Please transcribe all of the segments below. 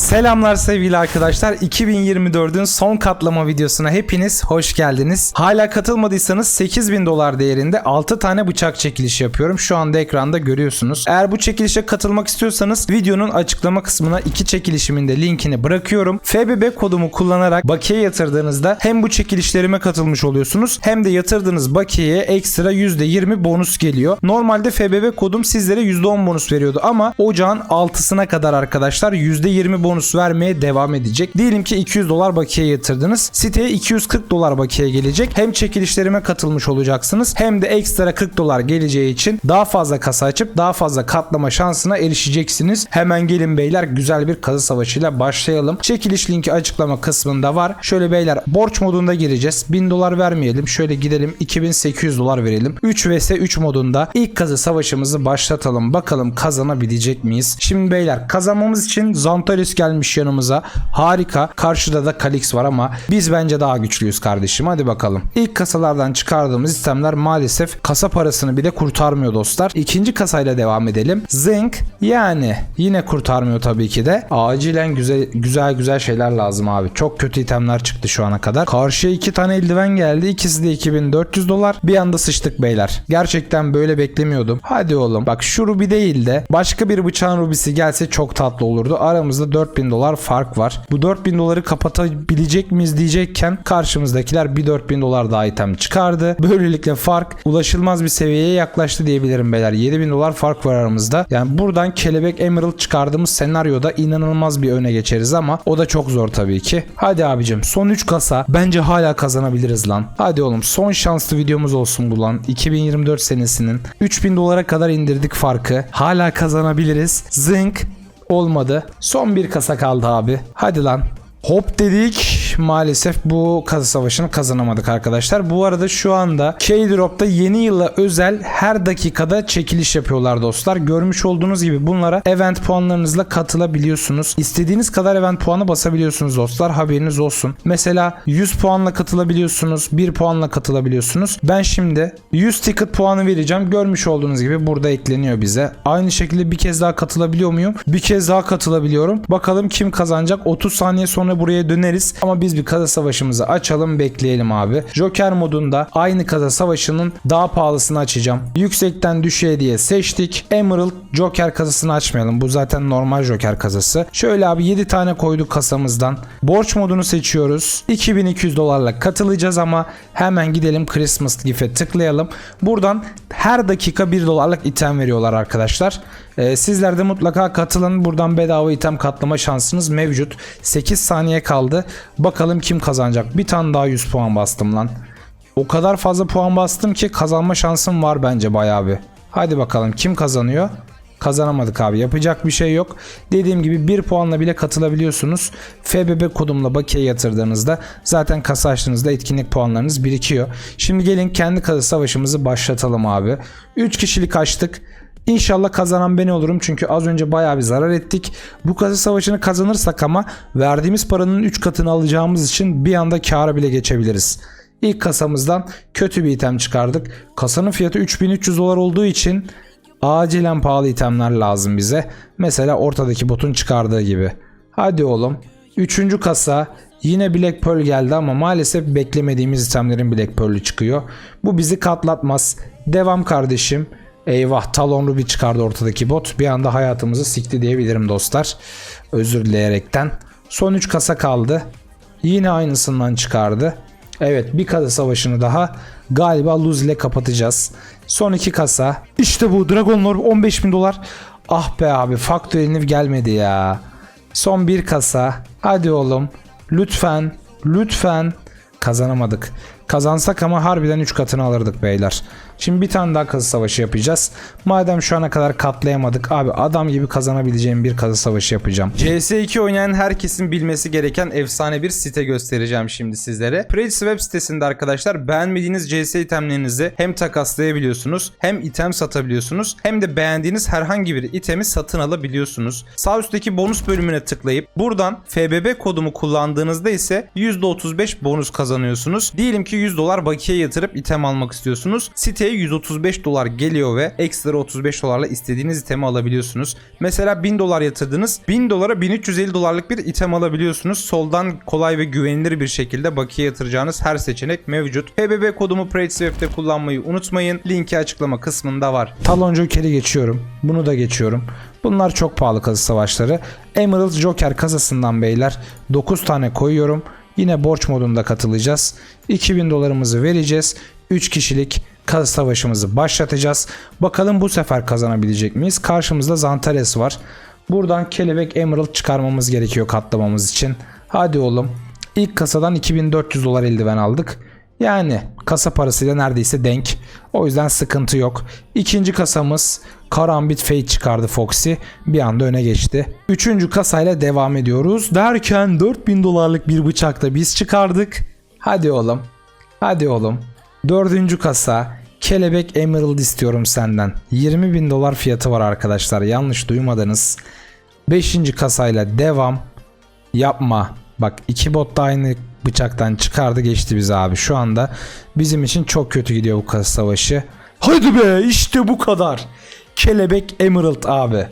Selamlar sevgili arkadaşlar. 2024'ün son katlama videosuna hepiniz hoş geldiniz. Hala katılmadıysanız 8000 dolar değerinde 6 tane bıçak çekilişi yapıyorum. Şu anda ekranda görüyorsunuz. Eğer bu çekilişe katılmak istiyorsanız videonun açıklama kısmına iki çekilişimin de linkini bırakıyorum. FBB kodumu kullanarak bakiye yatırdığınızda hem bu çekilişlerime katılmış oluyorsunuz hem de yatırdığınız bakiyeye ekstra %20 bonus geliyor. Normalde FBB kodum sizlere %10 bonus veriyordu ama ocağın 6'sına kadar arkadaşlar %20 bonus vermeye devam edecek. Diyelim ki 200 dolar bakiye yatırdınız. Siteye 240 dolar bakiye gelecek. Hem çekilişlerime katılmış olacaksınız hem de ekstra 40 dolar geleceği için daha fazla kasa açıp daha fazla katlama şansına erişeceksiniz. Hemen gelin beyler güzel bir kazı savaşıyla başlayalım. Çekiliş linki açıklama kısmında var. Şöyle beyler borç modunda gireceğiz. 1000 dolar vermeyelim. Şöyle gidelim 2800 dolar verelim. 3 vs 3 modunda ilk kazı savaşımızı başlatalım. Bakalım kazanabilecek miyiz? Şimdi beyler kazanmamız için Zantares gelmiş yanımıza. Harika. Karşıda da Kalix var ama biz bence daha güçlüyüz kardeşim. Hadi bakalım. İlk kasalardan çıkardığımız itemler maalesef kasa parasını bile kurtarmıyor dostlar. İkinci kasayla devam edelim. Zinc yani yine kurtarmıyor tabii ki de. Acilen güzel güzel güzel şeyler lazım abi. Çok kötü itemler çıktı şu ana kadar. Karşıya iki tane eldiven geldi. İkisi de 2400 dolar. Bir anda sıçtık beyler. Gerçekten böyle beklemiyordum. Hadi oğlum. Bak şu ruby değil de başka bir bıçağın rubisi gelse çok tatlı olurdu. Aramızda 4000 dolar fark var. Bu 4000 doları kapatabilecek miyiz diyecekken karşımızdakiler bir 4000 dolar daha item çıkardı. Böylelikle fark ulaşılmaz bir seviyeye yaklaştı diyebilirim beyler. 7000 dolar fark var aramızda. Yani buradan kelebek emerald çıkardığımız senaryoda inanılmaz bir öne geçeriz ama o da çok zor tabii ki. Hadi abicim son 3 kasa bence hala kazanabiliriz lan. Hadi oğlum son şanslı videomuz olsun bu lan. 2024 senesinin 3000 dolara kadar indirdik farkı. Hala kazanabiliriz. Zınk olmadı. Son bir kasa kaldı abi. Hadi lan. Hop dedik. Maalesef bu kasa savaşını kazanamadık arkadaşlar. Bu arada şu anda K-Drop'ta yeni yıla özel her dakikada çekiliş yapıyorlar dostlar. Görmüş olduğunuz gibi bunlara event puanlarınızla katılabiliyorsunuz. İstediğiniz kadar event puanı basabiliyorsunuz dostlar. Haberiniz olsun. Mesela 100 puanla katılabiliyorsunuz. 1 puanla katılabiliyorsunuz. Ben şimdi 100 ticket puanı vereceğim. Görmüş olduğunuz gibi burada ekleniyor bize. Aynı şekilde bir kez daha katılabiliyor muyum? Bir kez daha katılabiliyorum. Bakalım kim kazanacak? 30 saniye sonra buraya döneriz. Ama biz bir kasa savaşımızı açalım bekleyelim abi. Joker modunda aynı kasa savaşının daha pahalısını açacağım. Yüksekten düşüğe diye seçtik. Emerald Joker kasasını açmayalım. Bu zaten normal Joker kasası. Şöyle abi 7 tane koyduk kasamızdan. Borç modunu seçiyoruz. 2200 dolarla katılacağız ama hemen gidelim Christmas Gift'e tıklayalım. Buradan her dakika 1 dolarlık item veriyorlar arkadaşlar. Ee, sizler de mutlaka katılın. Buradan bedava item katlama şansınız mevcut. 8 saniye kaldı. Bakalım kim kazanacak. Bir tane daha 100 puan bastım lan. O kadar fazla puan bastım ki kazanma şansım var bence bayağı bir. Hadi bakalım kim kazanıyor? Kazanamadık abi. Yapacak bir şey yok. Dediğim gibi 1 puanla bile katılabiliyorsunuz. FBB kodumla bakiye yatırdığınızda zaten kasa açtığınızda etkinlik puanlarınız birikiyor. Şimdi gelin kendi kasa savaşımızı başlatalım abi. 3 kişilik açtık. İnşallah kazanan ben olurum çünkü az önce bayağı bir zarar ettik. Bu kasa savaşını kazanırsak ama verdiğimiz paranın 3 katını alacağımız için bir anda kâra bile geçebiliriz. İlk kasamızdan kötü bir item çıkardık. Kasanın fiyatı 3300 dolar olduğu için acilen pahalı itemler lazım bize. Mesela ortadaki botun çıkardığı gibi. Hadi oğlum. Üçüncü kasa yine Black Pearl geldi ama maalesef beklemediğimiz itemlerin Black Pearl'ü çıkıyor. Bu bizi katlatmaz. Devam kardeşim. Eyvah talon ruby çıkardı ortadaki bot. Bir anda hayatımızı sikti diyebilirim dostlar. Özür dileyerekten. Son 3 kasa kaldı. Yine aynısından çıkardı. Evet bir kasa savaşını daha galiba Luz ile kapatacağız. Son 2 kasa. İşte bu Dragon Lord 15 bin dolar. Ah be abi Factory New gelmedi ya. Son bir kasa. Hadi oğlum. Lütfen. Lütfen. Kazanamadık. Kazansak ama harbiden 3 katını alırdık beyler. Şimdi bir tane daha kazı savaşı yapacağız. Madem şu ana kadar katlayamadık abi adam gibi kazanabileceğim bir kazı savaşı yapacağım. CS2 oynayan herkesin bilmesi gereken efsane bir site göstereceğim şimdi sizlere. Praise web sitesinde arkadaşlar beğenmediğiniz CS itemlerinizi hem takaslayabiliyorsunuz hem item satabiliyorsunuz hem de beğendiğiniz herhangi bir itemi satın alabiliyorsunuz. Sağ üstteki bonus bölümüne tıklayıp buradan FBB kodumu kullandığınızda ise %35 bonus kazanıyorsunuz. Diyelim ki 100 dolar bakiye yatırıp item almak istiyorsunuz. Siteye 135 dolar geliyor ve ekstra 35 dolarla istediğiniz itemi alabiliyorsunuz. Mesela 1000 dolar yatırdınız. 1000 dolara 1350 dolarlık bir item alabiliyorsunuz. Soldan kolay ve güvenilir bir şekilde bakiye yatıracağınız her seçenek mevcut. PBB kodumu PrateSwift'te kullanmayı unutmayın. Linki açıklama kısmında var. Talon Joker'i geçiyorum. Bunu da geçiyorum. Bunlar çok pahalı kazı savaşları. Emerald Joker kasasından beyler 9 tane koyuyorum. Yine borç modunda katılacağız. 2000 dolarımızı vereceğiz. 3 kişilik kazı savaşımızı başlatacağız. Bakalım bu sefer kazanabilecek miyiz? Karşımızda Zantares var. Buradan kelebek Emerald çıkarmamız gerekiyor katlamamız için. Hadi oğlum. İlk kasadan 2400 dolar eldiven aldık. Yani kasa parasıyla neredeyse denk. O yüzden sıkıntı yok. İkinci kasamız Karambit Fate çıkardı Foxy. Bir anda öne geçti. Üçüncü kasayla devam ediyoruz. Derken 4000 dolarlık bir bıçak da biz çıkardık. Hadi oğlum. Hadi oğlum. Dördüncü kasa. Kelebek Emerald istiyorum senden. 20 bin dolar fiyatı var arkadaşlar. Yanlış duymadınız. Beşinci kasayla devam. Yapma. Bak iki bot da aynı bıçaktan çıkardı geçti bizi abi. Şu anda bizim için çok kötü gidiyor bu kasa savaşı. Hadi be işte bu kadar. Kelebek Emerald abi.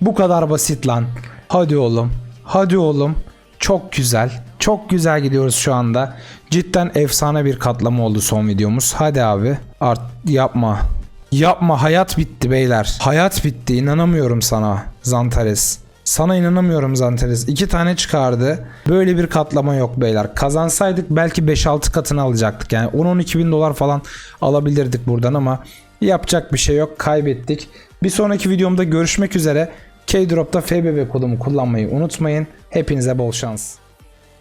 Bu kadar basit lan. Hadi oğlum. Hadi oğlum. Çok güzel. Çok güzel gidiyoruz şu anda. Cidden efsane bir katlama oldu son videomuz. Hadi abi. Art yapma. Yapma hayat bitti beyler. Hayat bitti inanamıyorum sana Zantares. Sana inanamıyorum Zantares. İki tane çıkardı. Böyle bir katlama yok beyler. Kazansaydık belki 5-6 katını alacaktık. Yani 10-12 bin dolar falan alabilirdik buradan ama yapacak bir şey yok. Kaybettik. Bir sonraki videomda görüşmek üzere. K-Drop'ta FBB kodumu kullanmayı unutmayın. Hepinize bol şans.